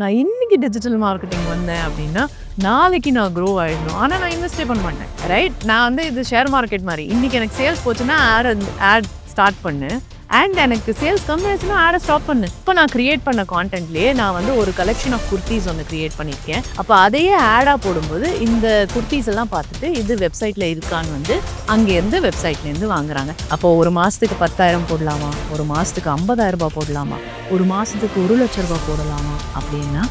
நான் இன்னைக்கு digital marketing வந்தேன் அப்படின்னா நாளைக்கு நான் க்ரோ ஆகிடணும் ஆனால் நான் இன்வெஸ்டே பண்ண மாட்டேன். ரைட் நான் வந்து இது ஷேர் மார்க்கெட் மாதிரி. இன்னைக்கு எனக்கு சேல்ஸ் போச்சுன்னா ஆட் ஆட் ஸ்டார்ட் பண்ணு. அண்ட் எனக்கு சேல்ஸ் கம்மியாச்சுன்னா ஆடை ஸ்டாப் பண்ணு. இப்போ நான் கிரியேட் பண்ண கான்டென்ட்லேயே நான் வந்து ஒரு கலெக்ஷன் ஆஃப் குர்த்திஸ் ஒன்று கிரியேட் பண்ணியிருக்கேன். அப்போ அதையே ஆடாக போடும்போது இந்த குர்த்திஸ் எல்லாம் பார்த்துட்டு இது வெப்சைட்டில் இருக்கான்னு வந்து அங்கேருந்து வெப்சைட்லேருந்து வாங்குறாங்க. அப்போ ஒரு மாதத்துக்கு பத்தாயிரம் போடலாமா? ஒரு மாதத்துக்கு ஐம்பதாயிரம் ரூபாய் போடலாமா? ஒரு மாதத்துக்கு ஒரு லட்ச ரூபாய் போடலாமா? அப்படின்னா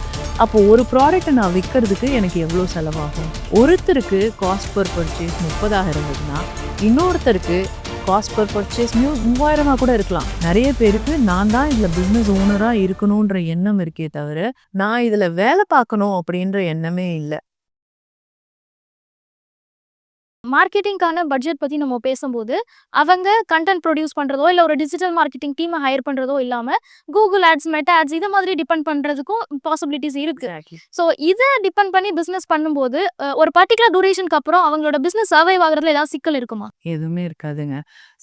அப்போ ஒரு ப்ராடக்ட்டை நான் விற்கிறதுக்கு எனக்கு எவ்வளோ செலவாகும்? ஒருத்தருக்கு காஸ்ட் பர் பர்ச்சேஸ் முப்பதாயிரம் இருந்ததுன்னா இன்னொருத்தருக்கு காஸ்ட் பர் பர்ச்சேஸ் நியூ மூவாயிரமாக கூட இருக்கலாம். நிறைய பேருக்கு நான் தான் இதில் பிஸ்னஸ் ஓனராக இருக்கணுன்ற எண்ணம் இருக்கே தவிர நான் இதில் வேலை பார்க்கணும் அப்படின்ற எண்ணமே இல்லை. மார்க்கெட்டிங்க்கான பட்ஜெட் பத்தி நம்ம பேசும்போது, அவங்க கன்டென்ட் ப்ரொடியூஸ் பண்றதோ, இல்ல ஒரு டிஜிட்டல் மார்க்கெட்டிங் டீம ஹையர் பண்றதோ இல்லாம, கூகுள் ஆட்ஸ், மெட்டா ஆட்ஸ் இது மாதிரி டிபெண்ட் பண்றதுக்கும் பாசிபிலிட்டீஸ் இருக்கு. ஸோ இத டிபெண்ட் பண்ணி பிசினஸ் பண்ணும்போது, ஒரு பர்ட்டிகுலர் டியூரேஷனுக்கு அப்புறம் அவங்களோட பிசினஸ் சர்வைவ் ஆகுறதுல ஏதாவது சிக்கல் இருக்குமா? எதுவுமே இருக்காதுங்க.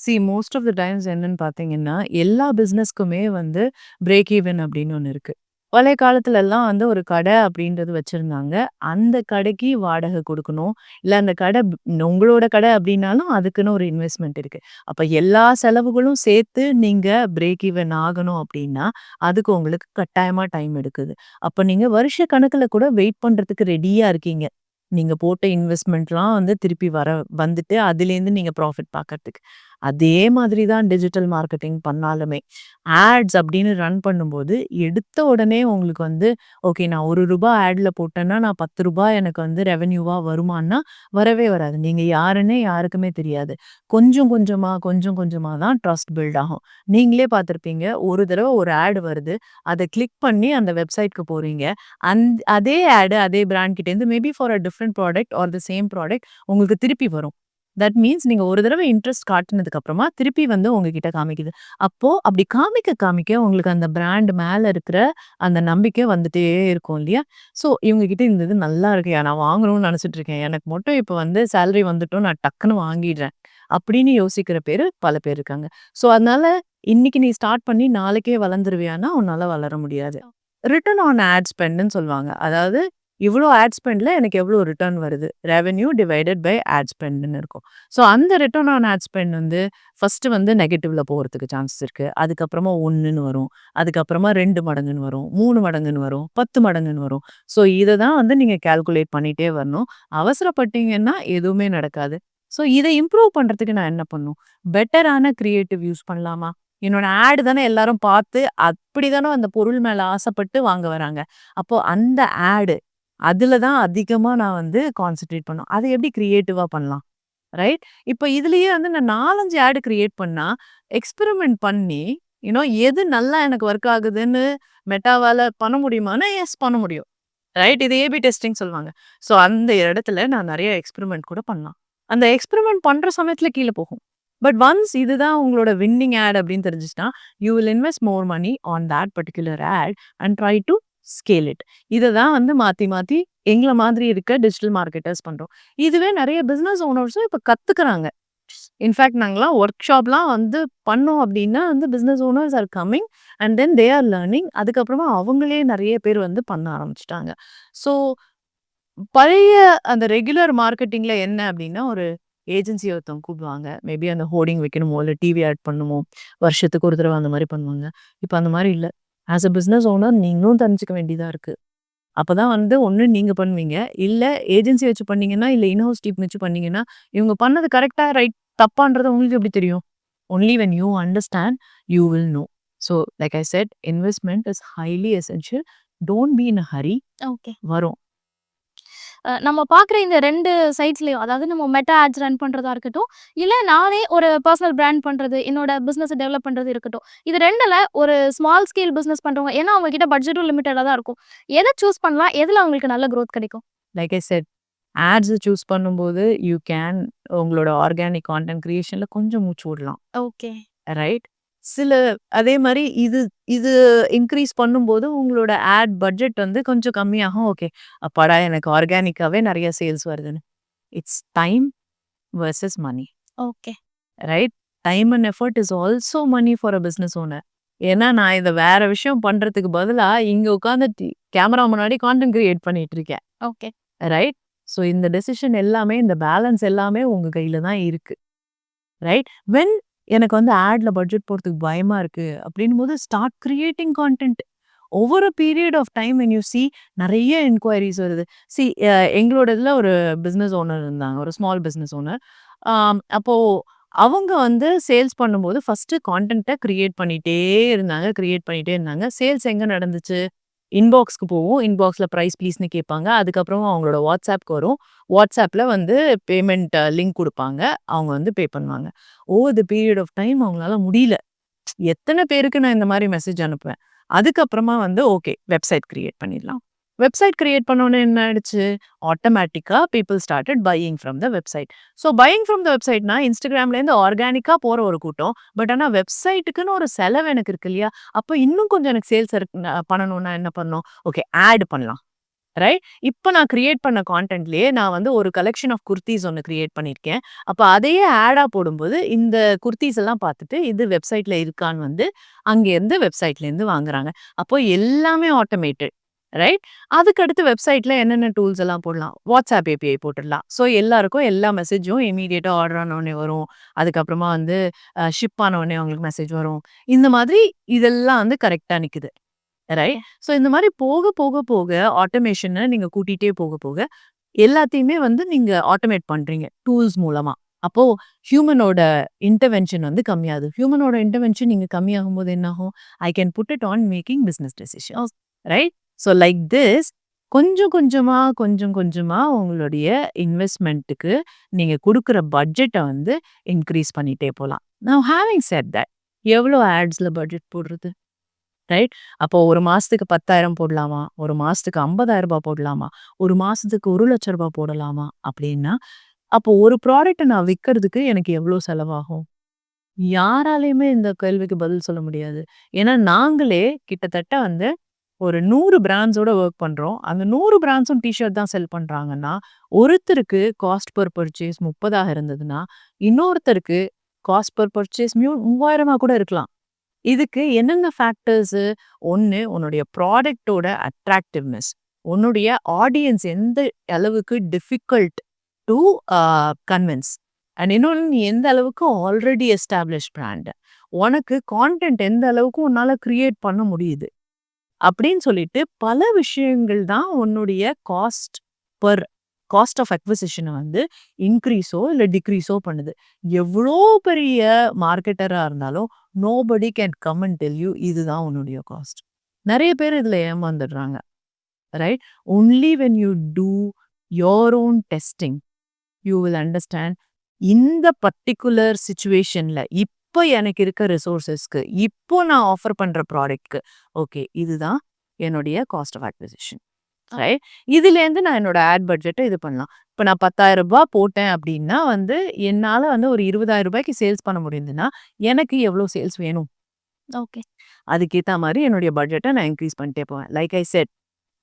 See most of the times என்னன்னு பார்த்தீங்கன்னா, எல்லா பிசினஸ்க்குமே வந்து பிரேக் ஈவன் அப்படின்னு ஒண்ணு இருக்கு. பழைய காலத்துலலாம் வந்து ஒரு கடை அப்படின்றது வச்சிருந்தாங்க. அந்த கடைக்கு வாடகை குடுக்கணும். இல்ல அந்த கடை ப் உங்களோட கடை அப்படின்னாலும் அதுக்குன்னு ஒரு இன்வெஸ்ட்மெண்ட் இருக்கு. அப்ப எல்லா செலவுகளும் சேர்த்து நீங்க பிரேக் ஈவன் ஆகணும் அப்படின்னா, அதுக்கு உங்களுக்கு கட்டாயமா டைம் எடுக்குது. அப்ப நீங்க வருஷ கணக்குல கூட வெயிட் பண்றதுக்கு ரெடியா இருக்கீங்க. நீங்க போட்ட இன்வெஸ்ட்மெண்ட்லாம் வந்து திருப்பி வர வந்துட்டு அதுலேருந்து நீங்க ப்ராஃபிட் பார்க்கறதுக்கு. அதே மாதிரி தான் டிஜிட்டல் மார்க்கெட்டிங் பண்ணாலுமே. ஆட்ஸ் அப்படின்னு ரன் பண்ணும்போது, எடுத்த உடனே உங்களுக்கு வந்து ஓகே நான் ஒரு ரூபாய் ஆட்ல போட்டேன்னா, நான் பத்து ரூபாய் எனக்கு வந்து ரெவென்யூவா வருமானா வரவே வராது. நீங்க யாருன்னே யாருக்குமே தெரியாது. கொஞ்சம் கொஞ்சமா, கொஞ்சம் கொஞ்சமா தான் ட்ரஸ்ட் பில்ட் ஆகும். நீங்களே பார்த்துருப்பீங்க. ஒரு தடவை ஒரு ஆடு வருது. அதை கிளிக் பண்ணி அந்த வெப்சைட்க்கு போறீங்க. அந் அதே ஆடு அதே பிராண்ட் கிட்டேருந்து maybe for a different product or the same product உங்களுக்கு திருப்பி வரும். தட் மீன்ஸ் நீங்க ஒரு தடவ இன்ட்ரெஸ்ட் காட்டுனதுக்கு அப்புறமா திருப்பி வந்து உங்ககிட்ட காமிக்குது. அப்போ அப்படி காமிக்க காமிக்க உங்களுக்கு அந்த பிராண்ட் மேல இருக்கிற அந்த நம்பிக்கை வந்துட்டே இருக்கும் இல்லையா? ஸோ இவங்க கிட்ட இந்த இது நல்லா இருக்குயா நான் வாங்கணும்னு நினைச்சிட்டு இருக்கேன். எனக்கு மட்டும் இப்ப வந்து சேலரி வந்துட்டும் நான் டக்குன்னு வாங்கிடுறேன். அப்படின்னு யோசிக்கிற பேரு பல பேர் இருக்காங்க. ஸோ அதனால இன்னைக்கு நீ ஸ்டார்ட் பண்ணி நாளைக்கே வளர்ந்துருவியான்னா, உன்னால வளர முடியாது. ரிட்டர்ன் ஆன் ஆட் ஸ்பெண்டுன்னு சொல்லுவாங்க. அதாவது இவ்வளோ ஆட் ஸ்பெண்டில் எனக்கு எவ்வளோ ரிட்டர்ன் வருது. ரெவென்யூ டிவைடட் பை ஆட் ஸ்பெண்டுன்னு இருக்கும். ஸோ அந்த ரிட்டர்ன் ஆன் ஆட் ஸ்பெண்ட் வந்து ஃபஸ்ட்டு வந்து நெகட்டிவில் போகிறதுக்கு சான்சஸ் இருக்குது அதுக்கப்புறமா ஒன்றுன்னு வரும். அதுக்கப்புறமா ரெண்டு மடங்குன்னு வரும். மூணு மடங்குன்னு வரும். 10 மடங்குன்னு வரும். ஸோ இதை தான் வந்து நீங்கள் கால்குலேட் பண்ணிகிட்டே வரணும். அவசரப்பட்டீங்கன்னா எதுவுமே நடக்காது. ஸோ இதை இம்ப்ரூவ் பண்ணுறதுக்கு நான் என்ன பண்ணணும்? பெட்டரான க்ரியேட்டிவ் யூஸ் பண்ணலாமா? என்னோட ஆடு தானே எல்லாரும் பார்த்து அப்படி தானே அந்த பொருள் மேலே ஆசைப்பட்டு வாங்க வராங்க. அப்போ அந்த ஆடு அதில் தான் அதிகமாக நான் வந்து கான்சென்ட்ரேட் பண்ணும் அதை எப்படி க்ரியேட்டிவாக பண்ணலாம்? ரைட்? இப்போ இதுலேயே வந்து நான் நாலஞ்சு ஆடு க்ரியேட் பண்ணால் எக்ஸ்பெரிமெண்ட் பண்ணி இன்னும் எது நல்லா எனக்கு ஒர்க் ஆகுதுன்னு மெட்டாவால் பண்ண முடியுமான்னா, எஸ் பண்ண முடியும். ரைட்? இது ஏபி டெஸ்டிங் சொல்லுவாங்க. ஸோ அந்த இடத்துல நான் நிறைய எக்ஸ்பெரிமெண்ட் கூட பண்ணலாம். அந்த எக்ஸ்பெரிமெண்ட் பண்ணுற சமயத்தில் கீழே போகும். பட் ஒன்ஸ் இதுதான் உங்களோட வின்னிங் ஆட் அப்படின்னு தெரிஞ்சிச்சுன்னா you will invest more money on that particular ad and try to scale it. இதை தான் வந்து மாற்றி மாற்றி எங்களை மாதிரி இருக்க டிஜிட்டல் மார்க்கெட்டர்ஸ் பண்ணுறோம் இதுவே நிறைய பிஸ்னஸ் ஓனர்ஸும் இப்போ கற்றுக்குறாங்க இன்ஃபேக்ட் நாங்களாம் ஒர்க் ஷாப்லாம் வந்து பண்ணோம் அப்படின்னா வந்து business owners are coming and then they are learning. அதுக்கப்புறமா அவங்களே நிறைய பேர் வந்து பண்ண ஆரம்பிச்சிட்டாங்க ஸோ பழைய அந்த ரெகுலர் மார்க்கெட்டிங்கில் என்ன அப்படின்னா, ஒரு ஏஜென்சி ஒருத்தவங்க கூப்பிடுவாங்க. மேபி அந்த ஹோர்டிங் வைக்கணுமோ, இல்லை டிவி ஆட் பண்ணுமோ வருஷத்துக்கு ஒரு தடவை அந்த மாதிரி பண்ணுவாங்க. இப்போ அந்த மாதிரி இல்லை ஆஸ் அ பிசினஸ் ஓனர் நீங்களும் தெரிஞ்சுக்க வேண்டியதா இருக்கு. அப்பதான் வந்து ஒண்ணு நீங்க பண்ணுவீங்க. இல்ல ஏஜென்சி வச்சு பண்ணீங்கன்னா, இல்ல இன் ஹவுஸ் டீம் வச்சு பண்ணீங்கன்னா, இவங்க பண்ணது கரெக்ட்டா, ரைட் தப்பான்றது உங்களுக்கு எப்படி தெரியும்? Only when you understand you will know. So like I said investment is highly essential. Don't be in a hurry. Okay. வரும். நம்ம பார்க்குற இந்த 2 சைட்ஸ்லயும் அதாவது நம்ம மெட்டா ஆட்ஸ் ரன் பண்றதா இருக்கட்டும், இல்ல நானே ஒரு பெர்சனல் பிராண்ட் பண்றது, என்னோட பிசினஸ டெவலப் பண்றது இருக்கட்டும். இது 2ல ஒரு ஸ்மால் ஸ்கேல் பிசினஸ் பண்றவங்க ஏன்னா அவங்க கிட்ட பட்ஜெட்டும் லிமிட்டடா தான் இருக்கும். எத சூஸ் பண்ணலாம்? எதுல அவங்களுக்கு நல்ல குரோத் கிடைக்கும்? Like I said ads choose பண்ணும்போது யூ கேன் உங்களோட ஆர்கானிக் கான்டென்ட் கிரியேஷன்ல கொஞ்சம் மூச்சு விடலாம். ஓகே. ரைட்? சில அதே மாரி இது இது இன்கிரீஸ் பண்ணும்போது உங்களோட ஆட் பட்ஜெட் வந்து கொஞ்சம் கம்மியாகும். ஓகே. அப்பாடா எனக்கு ஆர்கானிக்காவே நெறைய சேல்ஸ் வருதுன்னு. It's time versus money. Okay. Right? Time and effort is also money for a business owner. ஏன்னா, நான் இத வேற விஷயம் பண்றதுக்கு பதிலா, இங்க உட்கார்ந்து டி கேமரா முன்னாடி கான்டென்ட் கிரியேட் பண்ணிட்டு இருக்கேன். ஓகே. ரைட்? ஸோ இந்த டெசிஷன் எல்லாமே, இந்த பேலன்ஸ் எல்லாமே உங்க கையில தான் இருக்கு. ரைட்? வென் எனக்கு வந்து ஆட்ல பட்ஜெட் போடுறதுக்கு பயமா இருக்கு அப்படின்னும்போது, ஸ்டார்ட் கிரியேட்டிங் கான்டென்ட். ஒவ்வொரு period of time when you see நிறைய என்கொயரிஸ் வருது. சி எங்களோட இதில் ஒரு பிஸ்னஸ் ஓனர் இருந்தாங்க. ஒரு ஸ்மால் பிஸ்னஸ் ஓனர். அப்போது அப்போ அவங்க வந்து சேல்ஸ் பண்ணும்போது ஃபர்ஸ்ட்டு கான்டென்ட்டை க்ரியேட் பண்ணிகிட்டே இருந்தாங்க. கிரியேட் பண்ணிகிட்டே இருந்தாங்க. சேல்ஸ் எங்கே நடந்துச்சு? இன்பாக்ஸ்க்கு போவோம் இன்பாக்ஸில் ப்ரைஸ் ப்ளீஸ்னு கேட்பாங்க. அதுக்கப்புறம் அவங்களோட வாட்ஸ்அப்க்கு வரும். வாட்ஸ்அப்பில் வந்து பேமெண்ட் லிங்க் கொடுப்பாங்க அவங்க வந்து பே பண்ணுவாங்க. Over the period of time அவங்களால முடியல. எத்தனை பேருக்கு நான் இந்த மாதிரி மெசேஜ் அனுப்புவேன். அதுக்கப்புறமா வந்து ஓகே வெப்சைட் க்ரியேட் பண்ணிடலாம். வெப்சைட் கிரியேட் பண்ணோன்னு என்ன ஆயிடுச்சு? ஆட்டோமேட்டிக்காக people started buying from the website. So buying from the வெப்சைட்னா இன்ஸ்டாகிராம்லேருந்து ஆர்கானிக்காக போகிற ஒரு கூட்டம். பட் ஆனால் வெப்சைட்டுக்குன்னு ஒரு செலவு எனக்கு இருக்கு இல்லையா? அப்போ இன்னும் கொஞ்சம் எனக்கு சேல்ஸ் பண்ணணும்னா என்ன பண்ணணும்? ஓகே ஆட் பண்ணலாம். ரைட்? இப்போ நான் கிரியேட் பண்ண கான்டென்ட்லேயே நான் வந்து ஒரு கலெக்ஷன் ஆஃப் குர்தீஸ் ஒன்று கிரியேட் பண்ணியிருக்கேன். அப்போ அதையே ஆடாக போடும்போது, இந்த குர்த்தீஸ் எல்லாம் பார்த்துட்டு, இது வெப்சைட்டில் இருக்கான்னு வந்து அங்கேருந்து வெப்சைட்லேருந்து வாங்குறாங்க. அப்போ எல்லாமே ஆட்டோமேட்டட். ரைட்? அதுக்கு வெப்சைட்டில் வெப்சைட்ல என்னென்ன டூல்ஸ் எல்லாம் போடலாம்? வாட்ஸ்அப் ஏபிஐ போட்டுடலாம். ஸோ எல்லாருக்கும் எல்லா மெசேஜும் இமீடியட்டாக ஆர்டர் ஆன உடனே வரும். அதுக்கப்புறமா வந்து ஷிப் ஆன உடனே அவங்களுக்கு மெசேஜ் வரும். இந்த மாதிரி இதெல்லாம் வந்து கரெக்டாக நிக்குது. ரைட்? ஸோ இந்த மாதிரி போக போக போக ஆட்டோமேஷனை நீங்க கூட்டிகிட்டே போக போக, எல்லாத்தையுமே வந்து நீங்க ஆட்டோமேட் பண்றீங்க. டூல்ஸ் மூலமா. அப்போ ஹியூமனோட இன்டர்வென்ஷன் வந்து கம்மியாகுது. ஹியூமனோட இன்டர்வென்ஷன் இங்க கம்மியாகும்போது என்னாகும்? I can put it on making business decisions. Right? So like this கொஞ்சம் கொஞ்சமாக கொஞ்சம் கொஞ்சமாக உங்களுடைய இன்வெஸ்ட்மெண்ட்டுக்கு நீங்கள் கொடுக்குற பட்ஜெட்டை வந்து இன்க்ரீஸ் பண்ணிகிட்டே போகலாம் நான் ஹேவிங் செட் தட் எவ்வளோ ஆட்ஸில் பட்ஜெட் போடுறது? ரைட்? அப்போ ஒரு மாதத்துக்கு பத்தாயிரம் போடலாமா? 1 மாசத்துக்கு ரூ. 50,000 போடலாமா? 1 மாசத்துக்கு ரூ. 1,00,000 போடலாமா? அப்படின்னா, அப்போ ஒரு ப்ராடக்ட்டை நான் விற்கிறதுக்கு எனக்கு எவ்வளோ செலவாகும்? யாராலையுமே இந்த கேள்விக்கு பதில் சொல்ல முடியாது. ஏன்னா நாங்களே கிட்டத்தட்ட வந்து ஒரு நூறு பிராண்ட்ஸோட ஒர்க் பண்ணுறோம் அந்த நூறு பிராண்ட்ஸும் டிஷர்ட் தான் செல் பண்ணுறாங்கன்னா ஒருத்தருக்கு காஸ்ட் பர் பர்ச்சேஸ் முப்பதாக இருந்ததுன்னா, இன்னொருத்தருக்கு காஸ்ட் பர் பர்ச்சேஸ் மியூ 3,000 கூட இருக்கலாம். இதுக்கு என்னென்ன ஃபேக்டர்ஸு? ஒன்று உன்னுடைய ப்ராடக்டோட அட்ராக்டிவ்னஸ். உன்னுடைய ஆடியன்ஸ் எந்த அளவுக்கு டிஃபிகல்ட் டு கன்வின்ஸ். அண்ட் இன்னொன்னு நீ எந்த அளவுக்கு ஆல்ரெடி எஸ்டாப்ளிஷ் பிராண்ட். உனக்கு கான்டென்ட் எந்த அளவுக்கு உன்னால் க்ரியேட் பண்ண முடியுது. அப்படின்னு சொல்லிட்டு பல விஷயங்கள் தான் உன்னுடைய காஸ்ட் பர் காஸ்ட் ஆஃப் அக்விசிஷனை வந்து இன்க்ரீஸோ இல்ல டிக்ரீஸோ பண்ணுது. எவ்வளோ பெரிய மார்க்கெட்டரா இருந்தாலும், nobody can come and tell you இதுதான் உன்னுடைய காஸ்ட். நிறைய பேர் இதுல ஏமாந்துடுறாங்க. Right? Only when you do your own testing, you will understand இந்த பர்ட்டிகுலர் இப் இப்ப எனக்கு இருக்க ரிசோர்ஸஸ்க்கு, இப்போ நான் ஆஃபர் பண்ற ப்ராடக்ட்க்கு, ஓகே இதுதான் என்னுடைய காஸ்ட் ஆஃப் அக்விசிஷன். ரைட்? இதுலேருந்து நான் என்னோட ஆட் பட்ஜெட்ட இது பண்ணலாம். இப்ப நான் ரூ. 10,000 போட்டேன் அப்படின்னா வந்து, என்னால வந்து ஒரு ரூ. 20,000க்கு சேல்ஸ் பண்ண முடியுதுன்னா, எனக்கு எவ்வளோ சேல்ஸ் வேணும்? ஓகே. அதுக்கேத்தா மாரி என்னுடைய பட்ஜெட்ட நான் இன்கிரீஸ் பண்ணிட்டே போவேன். லைக் ஐ செட்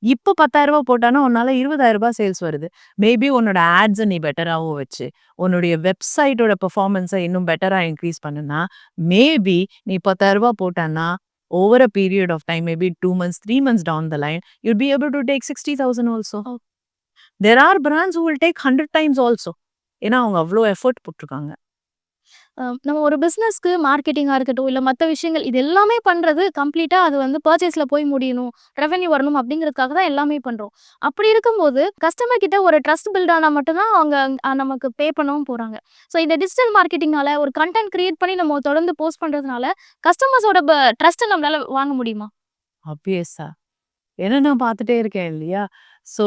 இப்ப ரூ. 10,000 போட்டான்னா, உன்னால ரூ. 20,000 சேல்ஸ் வருது. மேபி உன்னோட ஆட்ஸ நீ பெட்டராவும் வச்சு, உன்னுடைய வெப்சைட்டோட பெர்ஃபார்மன்ஸ இன்னும் பெட்டரா இன்கிரீஸ் பண்ணுனா, மேபி நீ ரூ. 10,000 போட்டன்னா, over a period of time maybe 2 months, 3 months down the line, you'll be able to take 60,000 also. Oh. There are brands will take 100 times also. ஏன்னா அவங்க அவ்ளோ எஃபோர்ட் போட்டுருக்காங்க. நம்ம ஒரு பிஸ்னஸ்க்கு மார்க்கெட்டிங்காக இருக்கட்டும், இல்லை மற்ற விஷயங்கள் இது எல்லாமே பண்ணுறது கம்ப்ளீட்டாக அது வந்து பர்ச்சேஸில் போய் முடியணும். ரெவன்யூ வரணும் அப்படிங்கிறதுக்காக தான் எல்லாமே பண்ணுறோம் அப்படி இருக்கும்போது கஸ்டமர் கிட்ட ஒரு ட்ரஸ்ட் பில்ட் ஆனால் மட்டும்தான் அவங்க நமக்கு பே பண்ணவும் போகிறாங்க ஸோ இந்த டிஜிட்டல் மார்க்கெட்டிங்னால ஒரு கன்டென்ட் கிரியேட் பண்ணி நம்ம தொடர்ந்து போஸ்ட் பண்ணுறதுனால கஸ்டமர்ஸோட ப ட்ரஸ்ட்ட நம்மளால வாங்க முடியுமா? ஆப்வியஸா. ஏன்னா நான் பார்த்துட்டே இருக்கேன் இல்லையா? ஸோ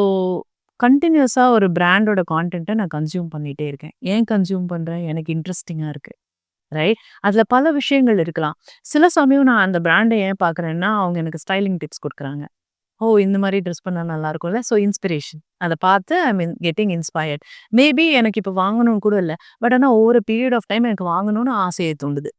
கண்டினியூஸாக ஒரு பிராண்டோட கான்டென்ட்டை நான் கன்சியூம் பண்ணிகிட்டே இருக்கேன். ஏன் கன்சியூம் பண்ணுறேன் எனக்கு இன்ட்ரெஸ்டிங்காக இருக்குது ரைட்? அதில் பல விஷயங்கள் இருக்கலாம். சில சமயம் நான் அந்த பிராண்டை ஏன் பார்க்குறேன்னா, அவங்க எனக்கு ஸ்டைலிங் டிப்ஸ் கொடுக்குறாங்க ஓ! இந்த மாதிரி ட்ரெஸ் பண்ணால் நல்லாயிருக்கும்ல ஸோ இன்ஸ்பிரேஷன். அதை பார்த்து I mean getting inspired. Maybe எனக்கு இப்போ வாங்கணும்னு கூட இல்லை பட் ஆனால் ஒவ்வொரு பீரியட் ஆஃப் டைம் எனக்கு வாங்கணும்னு ஆசையை தூண்டுது.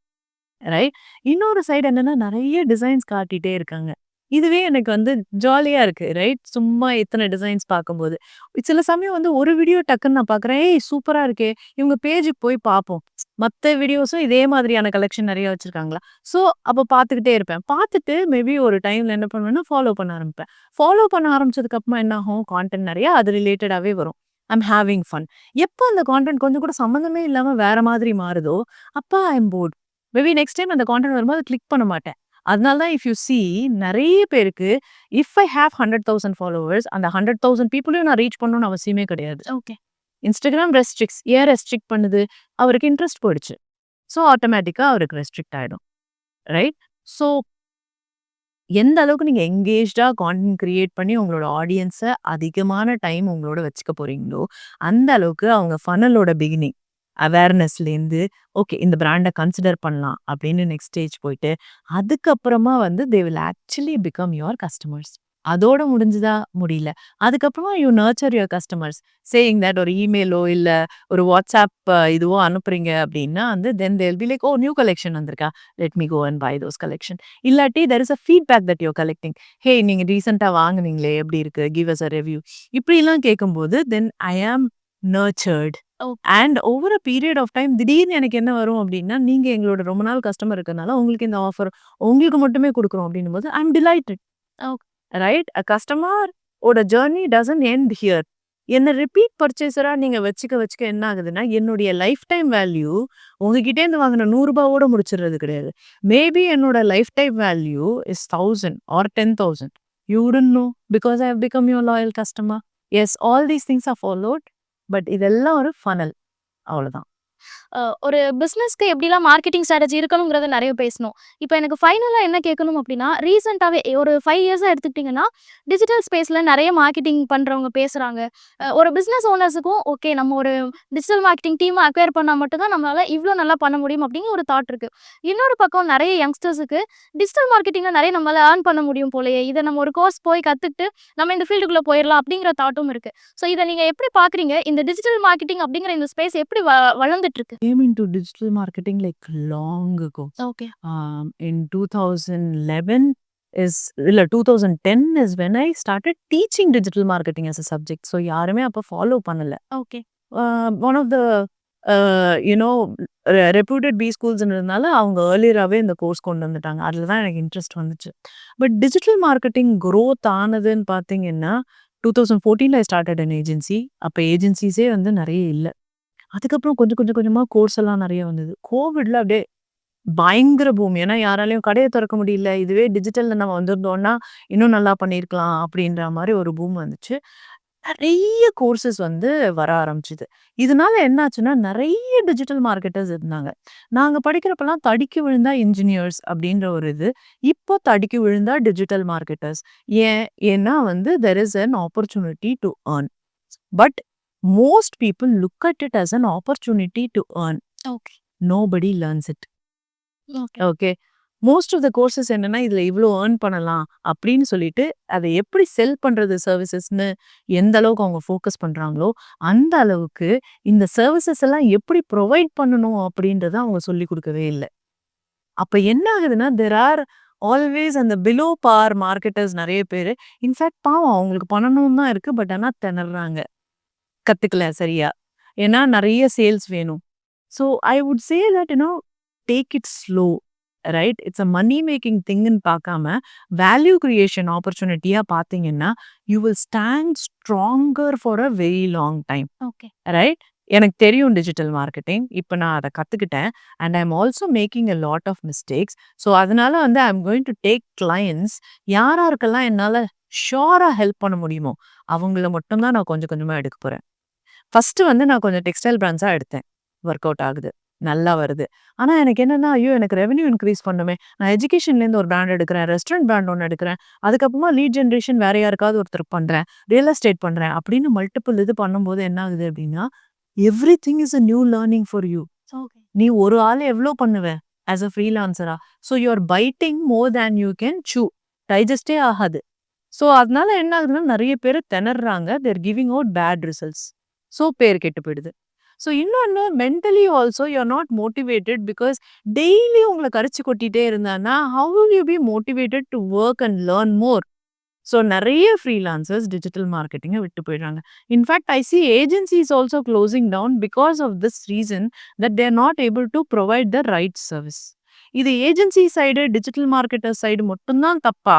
ரைட்? இன்னொரு சைடு என்னன்னா, நிறைய டிசைன்ஸ் காட்டிகிட்டே இருக்காங்க. இதுவே எனக்கு வந்து ஜாலியா இருக்கு. ரைட்? சும்மா இத்தனை டிசைன்ஸ் பார்க்கும்போது. சில சமயம் வந்து ஒரு வீடியோ டக்குன்னு நான் பார்க்குறேன். ஏய்! சூப்பரா இருக்கே! இவங்க பேஜுக்கு போய் பார்ப்போம். மற்ற வீடியோஸும் இதே மாதிரியான கலெக்ஷன் நிறைய வச்சிருக்காங்களா? ஸோ, அப்போ பார்த்துக்கிட்டே இருப்பேன். பார்த்துட்டு மேபி ஒரு டைம்ல என்ன பண்ணுவேன்னா, ஃபாலோ பண்ண ஆரம்பிப்பேன். ஃபாலோ பண்ண ஆரம்பிச்சதுக்கு அப்புறமா என்ன ஆகும்? கான்டென்ட் நிறையா அது ரிலேட்டடாகவே வரும். I'm having fun. எப்போ அந்த கான்டென்ட் கொஞ்சம் கூட சம்மந்தமே இல்லாமல் வேற மாதிரி மாறுதோ, அப்போ I am bored. Maybe next time அந்த கான்டென்ட் வரும்போது கிளிக் பண்ண மாட்டேன். அதனால தான் இஃப் யூ சீ நெறைய பேருக்கு இஃப் ஐ ஹேவ் 100,000 ஃபாலோவர்ஸ் அந்த 100,000 பீப்பிளையும் நான் ரீச் பண்ணணும்னு அவசியமே கிடையாது. ஓகே. Instagram restricts. ஏன் ரெஸ்ட்ரிக்ட் பண்ணுது? அவருக்கு இன்ட்ரெஸ்ட் போயிடுச்சு. ஸோ, ஆட்டோமேட்டிக்கா அவருக்கு ரெஸ்ட்ரிக்ட் ஆயிடும். ரைட்? ஸோ எந்த அளவுக்கு நீங்க எங்கேஜ்டா கான்டென்ட் கிரியேட் பண்ணி உங்களோட ஆடியன்ஸ அதிகமான டைம் உங்களோட வச்சுக்க போறீங்களோ, அந்த அளவுக்கு அவங்க ஃபனலோட பிகினிங் அவேர்னஸ்லேருந்து, ஓகே இந்த பிராண்டை கன்சிடர் பண்ணலாம் அப்படின்னு நெக்ஸ்ட் ஸ்டேஜ் போயிட்டு, அதுக்கப்புறமா வந்து they will actually become your customers. அதோட முடிஞ்சுதா? முடியல. அதுக்கப்புறமா you nurture your customers. Saying that ஒரு இமெயிலோ இல்லை ஒரு வாட்ஸ்அப் இதுவோ அனுப்புறீங்க அப்படின்னா வந்து then they'll be like, oh new collection வந்திருக்கா? Let me go and buy those collection. இல்லாட்டி there is a feedback that you're collecting. Hey! நீங்கள் ரீசெண்டாக வாங்குனீங்களே எப்படி இருக்கு? Give us a review. இப்படிலாம் கேட்கும்போது then I am nurtured. And a period of time திடீர்னு எனக்கு என்ன வரும் அப்படின்னா, நீங்க எங்களோட ரொம்ப நாள் கஸ்டமர் இருக்கனால உங்களுக்கு இந்த ஆஃபர் உங்களுக்கு மட்டுமே குடுக்குறோம் அப்படின்னும்போது I am delighted. Right? A customer ஓட ஜர்னி டசன்ட் எண்ட் ஹியர். என்ன ரிப்பீட் பர்ச்சேஸரா நீங்க வச்சுக்க வச்சுக்க என்ன ஆகுதுன்னா, என்னுடைய லைஃப் டைம் வேல்யூ உங்ககிட்டேருந்து வாங்குன ரூ. 100 முடிச்சிடுறது கிடையாது. மேபி என்னோட life time value is 1000 or 10,000. You wouldn't know because I have become your loyal customer. As all these things are followed. But இதெல்லாம் ஒரு ஃபனல். அவ்வளோதான். ஒரு பிஸ்னஸ்க்கு எப்படிலாம் மார்க்கெட்டிங் ஸ்ட்ராட்டஜி இருக்கணுங்கிறத நிறைய பேசணும் இப்போ எனக்கு ஃபைனலாக என்ன கேட்கணும் அப்படின்னா, ரீசெண்டாகவே ஒரு ஃபைவ் இயர்ஸாக எடுத்துக்கிட்டிங்கன்னா டிஜிட்டல் ஸ்பேஸில் நிறைய மார்க்கெட்டிங் பண்ணுறவங்க பேசுகிறாங்க ஒரு பிஸ்னஸ் ஓனர்ஸுக்கும் ஓகே நம்ம ஒரு டிஜிட்டல் மார்க்கெட்டிங் டீமை அக்வயர் பண்ணால் மட்டும்தான் நம்மளால் இவ்வளோ நல்லா பண்ண முடியும் அப்படிங்கிற ஒரு தாட் இருக்குது இன்னொரு பக்கம் நிறைய யங்ஸ்டர்ஸுக்கு டிஜிட்டல் மார்க்கெட்டிங்கில் நிறைய நம்மளால் ஏர்ன் பண்ண முடியும் போலயே! இதை நம்ம ஒரு கோர்ஸ் போய் கற்றுக்கிட்டு நம்ம இந்த ஃபீல்டுக்குள்ளே போயிடலாம் அப்படிங்கிற தாட்டும் இருக்குது ஸோ இதை நீங்கள் எப்படி பார்க்குறீங்க? இந்த டிஜிட்டல் மார்க்கெட்டிங் அப்படிங்கிற இந்த ஸ்பேஸ் எப்படி வ வளர்ந்துட்டு இருக்கு? Came into digital marketing like long ago. ஓகே. Um, in 2011 is இல்ல 2010 is when I started teaching digital marketing as a subject. So யாருமே அப்ப ஃபாலோ பண்ணல. Okay. One of the uh, you know re reputed B schooல்ஸ்ன்றதுனால அவங்க ஏர்லியராவே இந்த course கொண்டு வந்துட்டாங்க. அதுல தான் எனக்கு இன்ட்ரெஸ்ட் வந்துச்சு. பட் டிஜிட்டல் மார்க்கெட்டிங் குரோத் ஆனதுன்னு பார்த்தீங்கன்னா, 2014ல ஐ ஸ்டார்ட்டட் அன் ஏஜென்சி. அப்ப ஏஜென்சிஸே வந்து நெறைய இல்ல. அதுக்கப்புறம் கொஞ்சம் கொஞ்சம் கொஞ்சமாக கோர்ஸ் எல்லாம் நிறைய வந்தது. கோவிட்ல அப்படியே பயங்கர பூமி ஏன்னா யாராலையும் கடையை திறக்க முடியல. இதுவே டிஜிட்டல்ல நம்ம வந்திருந்தோம்னா, இன்னும் நல்லா பண்ணியிருக்கலாம் அப்படின்ற மாதிரி ஒரு பூம் வந்துச்சு. நிறைய கோர்சஸ் வந்து வர ஆரம்பிச்சுது இதனால என்னாச்சுன்னா, நிறைய டிஜிட்டல் மார்க்கெட்டர்ஸ் இருந்தாங்க. நாங்கள் படிக்கிறப்பெல்லாம் தடுக்கி விழுந்தா இன்ஜினியர்ஸ் அப்படின்ற ஒரு இது. இப்போ தடுக்கி விழுந்தா டிஜிட்டல் மார்க்கெட்டர்ஸ். ஏன்? ஏன்னா வந்து there is an opportunity to earn. But most people look at it as an opportunity to earn. Nobody learns it. Okay. Most of the courses என்னன்னா, இதுல இவ்ளோ ஏர்ன் பண்ணலாம் அப்படின்னு சொல்லிட்டு, அத எப்படி செல் பண்றது சர்விசஸ்ன்னு எந்த அளவுக்கு அவங்க ஃபோக்கஸ் பண்றாங்களோ, அந்த அளவுக்கு இந்த சர்விசஸ் எல்லாம் எப்படி புரொவைட் பண்ணணும் அப்படின்றத அவங்க சொல்லிக் குடுக்கவே இல்ல. அப்ப என்ன ஆகுதுன்னா, தேர் ஆர் ஆல்வேஸ் அந்த பிலோ பார் மார்க்கெட்டர்ஸ் நெறைய பேரு. இன்ஃபாக்ட் பாவம் அவங்களுக்கு பண்ணணும்னு தான் இருக்கு. பட் ஆனா திணர்றாங்க. கத்துக்கல சரியா. ஏன்னா நெறைய சேல்ஸ் வேணும். So I would say that you know take it slow. Right? It's a money making திங்ன்னு பார்க்காம, வேல்யூ கிரியேஷன் ஆப்பர்ச்சுனிட்டியா பார்த்தீங்கன்னா, you will stand stronger for a very long time. Okay. Right? எனக்கு தெரியும் டிஜிட்டல் மார்க்கெட்டிங். இப்ப நான் அத கத்துக்கிட்டேன். And I am also making a lot of mistakes. So அதனால வந்து I am going to take clients யார் யாருக்கெல்லாம் என்னால ஷூரா ஹெல்ப் பண்ண முடியுமோ, அவங்கள மட்டும் தான் நான் கொஞ்சம் கொஞ்சமா எடுக்க போறேன். ஃபர்ஸ்ட்டு வந்து நான் கொஞ்சம் டெக்ஸ்டைல் பிராண்ட்ஸா எடுத்தேன். ஒர்க் அவுட் ஆகுது. நல்லா வருது. ஆனா எனக்கு என்னன்னா, ஐயோ! எனக்கு ரெவென்யூ இன்கிரீஸ் பண்ணணுமே. நான் எஜுகேஷன்லேருந்து ஒரு பிராண்ட் எடுக்கிறேன். ரெஸ்டாரண்ட் பிராண்ட் ஒண்ணு எடுக்கிறேன். அதுக்கப்புறமா லீட் ஜெனரேஷன் வேற யாருக்காவது ஒருத்தருக்கு பண்றேன். ரியல் எஸ்டேட் பண்றேன். அப்படின்னு மல்டிபிள் இது பண்ணும்போது என்ன ஆகுது அப்படின்னா, everything is a new learning for you. நீ ஒரு ஆள் எவ்ளோ பண்ணுவ? As a ஃப்ரீலான்சரா. So you are biting more than you can chew. டைஜஸ்டே ஆகாது. ஸோ அதனால என்ன ஆகுதுன்னா, நெறைய பேரு திணர்றாங்க. They are giving out bad results. So பேர் கெட்டு போயிடுது. ஸோ இன்னொன்று mentally also you are not motivated because daily உங்களை கரைச்சி கொட்டிகிட்டே இருந்தான்னா, how will you be motivated to work and learn more? So நிறைய ஃப்ரீலான்சர்ஸ் டிஜிட்டல் மார்க்கெட்டிங்கை விட்டு போயிடுறாங்க. In fact I see agencies also closing down because of this reason that they're not able to provide the right service இது agency side, digital marketer side மட்டும்தான் தப்பா?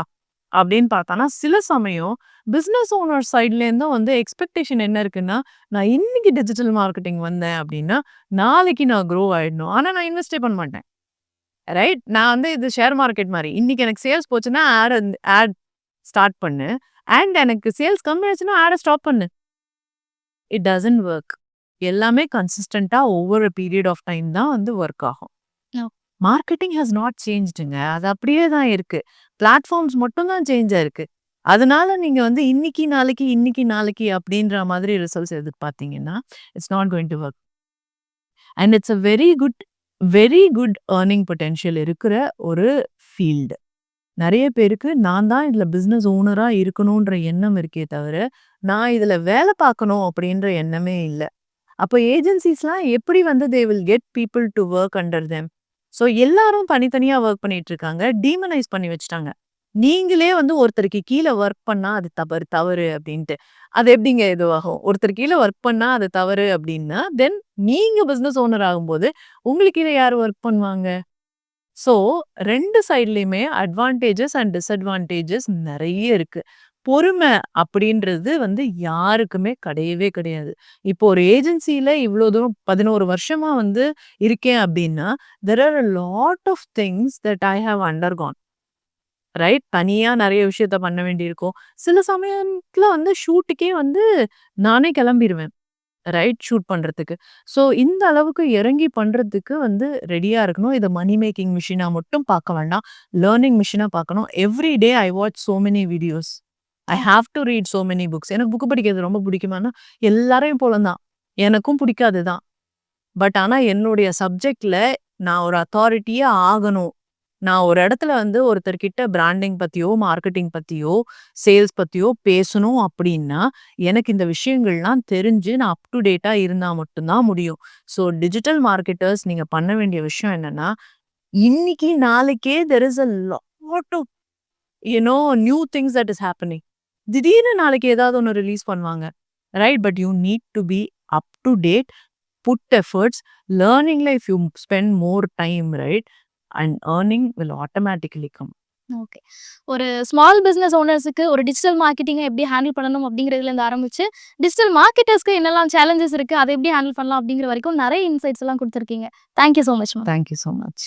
அப்படின்னு பார்த்தோன்னா சில சமயம் பிஸ்னஸ் ஓனர் சைட்லேருந்து வந்து எக்ஸ்பெக்டேஷன் என்ன இருக்குன்னா, நான் இன்னைக்கு டிஜிட்டல் மார்க்கெட்டிங் வந்தேன் அப்படின்னா, நாளைக்கு நான் க்ரோ ஆகிடணும் ஆனால் நான் இன்வெஸ்டே பண்ண மாட்டேன். ரைட்? நான் வந்து இது ஷேர் மார்க்கெட் மாதிரி இன்னைக்கு எனக்கு சேல்ஸ் போச்சுன்னா ஆட் வந்து ஆட் ஸ்டார்ட் பண்ணு. அண்ட் எனக்கு சேல்ஸ் கம்மி ஆச்சுன்னா ஆடை ஸ்டாப் பண்ணு. இட் டசன்ட் ஒர்க் எல்லாமே கன்சிஸ்டண்ட்டாக ஒவ்வொரு பீரியட் ஆஃப் டைம் தான் வந்து ஒர்க் ஆகும். மார்க்கெட்டிங் ஹாஸ் நாட் சேஞ்சுங்க அது அப்படியே தான் இருக்கு. பிளாட்ஃபார்ம்ஸ் மட்டும் தான் சேஞ்ச் ஆயிருக்கு. அதனால நீங்க வந்து இன்னைக்கு, நாளைக்கு, இன்னைக்கு, நாளைக்கு அப்படின்ற மாதிரி results எதிர்பார்த்தீங்கன்னா, it's not going to work and it's a very good very good earning potential இருக்கிற ஒரு ஃபீல்டு. நிறைய பேருக்கு நான் தான் இதில் பிஸ்னஸ் ஓனராக இருக்கணுன்ற எண்ணம் இருக்கே தவிர, நான் இதில் வேலை பார்க்கணும் அப்படின்ற எண்ணமே இல்லை அப்போ ஏஜென்சிஸ்லாம் எப்படி வந்து they will get people to work under them. So எல்லாரும் தனித்தனியாக ஒர்க் பண்ணிட்டு இருக்காங்க. டீமனைஸ் பண்ணி வச்சுட்டாங்க. நீங்களே வந்து ஒருத்தருக்கு கீழே ஒர்க் பண்ணா அது தவறு தவறு அப்படின்ட்டு. அது எப்படிங்க இதுவாகும்? ஒருத்தர் கீழே ஒர்க் பண்ணா அது தவறு அப்படின்னா, தென் நீங்க பிஸ்னஸ் ஓனர் ஆகும்போது, உங்களுக்கு கீழே யார் ஒர்க் பண்ணுவாங்க? ஸோ ரெண்டு சைட்லையுமே அட்வான்டேஜஸ் அண்ட் டிஸ்அட்வான்டேஜஸ் நிறைய இருக்குது பொறுமை அப்படின்றது வந்து யாருக்குமே கிடையவே கிடையாது. இப்போ ஒரு ஏஜென்சியில இவ்ளோ தூரம் 11 வருஷமா வந்து இருக்கேன் அப்படின்னா, there are a lot of things that I have undergone. Right? தனியா நெறைய விஷயத்த பண்ண வேண்டியிருக்கும். சில சமயத்துல வந்து ஷூட்டுக்கே வந்து நானே கிளம்பிருவேன். ரைட்? ஷூட் பண்றதுக்கு. ஸோ இந்த அளவுக்கு இறங்கி பண்றதுக்கு வந்து ரெடியா இருக்கணும். இத மணி மேக்கிங் மிஷினா மட்டும் பார்க்க வேண்டாம். லேர்னிங் மிஷினா பார்க்கணும். Every day I watch so many videos. I have to read so many books. எனக்கு புக் படிக்கிறது ரொம்ப பிடிக்குமானா எல்லாரையும் போல தான். எனக்கும் பிடிக்காது தான். பட் ஆனால் என்னுடைய சப்ஜெக்டில் நான் ஒரு அத்தாரிட்டியே ஆகணும். நான் ஒரு இடத்துல வந்து ஒருத்தர்கிட்ட பிராண்டிங் பற்றியோ மார்க்கெட்டிங் பற்றியோ சேல்ஸ் பற்றியோ பேசணும் அப்படின்னா, எனக்கு இந்த விஷயங்கள்லாம் தெரிஞ்சு நான் அப் டு டேட்டாக இருந்தால் மட்டும்தான் முடியும். ஸோ டிஜிட்டல் மார்க்கெட்டர்ஸ் நீங்கள் பண்ண வேண்டிய விஷயம் என்னன்னா, இன்னைக்கு, நாளைக்கே there is a lot of you know new things that is happening. திடீர்னு நாளைக்கு ஏதாவது ஒண்ணு ரிலீஸ் பண்ணுவாங்க. Right? But you need to be up to date, put efforts. லேர்னிங்ல if you spend more time right? And earning will automatically come. Okay. ஒரு small business ஓனர்ஸுக்கு ஒரு digital மார்க்கெட்டிங்க எப்படி handle பண்ணணும் அப்படிங்கிறதுலேருந்து ஆரம்பிச்சு, டிஜிட்டல் மார்க்கெட்டர்ஸ்க்கு என்னெல்லாம் சேலஞ்சஸ் இருக்கு, அத எப்படி ஹேண்டில் பண்ணலாம் அப்படிங்கிற வரைக்கும் நெறைய இன்சைட்ஸ் எல்லாம் குடுத்துருக்கீங்க. Thank you so much ma'am. Thank you so much.